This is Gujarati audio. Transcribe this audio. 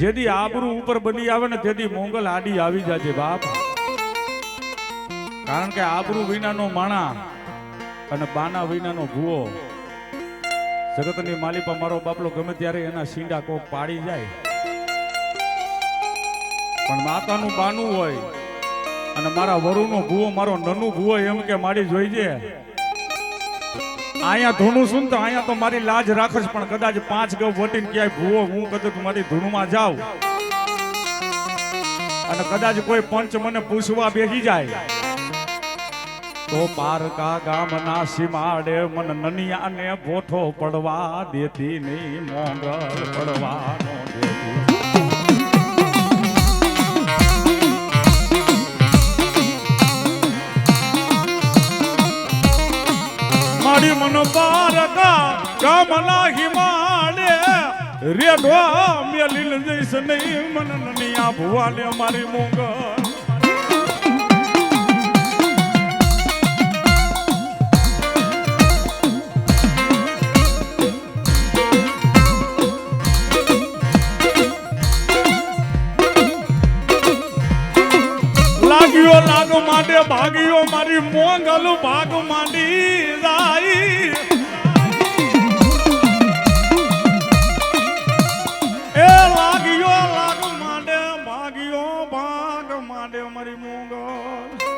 જેદી આબરૂ ઉપર બની આવે ને તેથી મોંગલ આડી આવી જાજે બાપ. કારણ કે આબરૂ વિનાનો માણા અને બાના વિનાનો ભૂવો. જગતની માલિપા મારો બાપલો ગમે ત્યારે એના શીંડા કોક પાડી જાય. પણ માતાનું બાનું હોય અને મારા વરુનો ભૂવો, મારો નનું ભૂવો એમ કે મારી જોઈજે. અહીંયા ધૂણું સુન તો અહીંયા તો મારી લાજ રાખશ પણ કદાચ પાંચ ગવ વટીને ક્યાંય ભૂવો, હું કદાચ મારી ધૂણમાં જાઉં. અને કદાચ કોઈ પંચ મને પૂછવા બેસી જાય. તો પારકા ગામના સીમાડે મન નનિયાને ભોઠો પડવા દેતી નહીં મોંગલ પડવાનો. મારી મન પારકા ગામના હિમાડે રેઢો મેલીલ જઈશ નહીં મન નનિયા ભુવાને મારી મોંગલ લાગ માંડે ભાગ્યો, મારી મોંઘલ ભાગ માંડી જાય. એ લાગ્યો, લાગ માંડે, ભાગ્યો, ભાગ માંડે મારી મોંઘલ.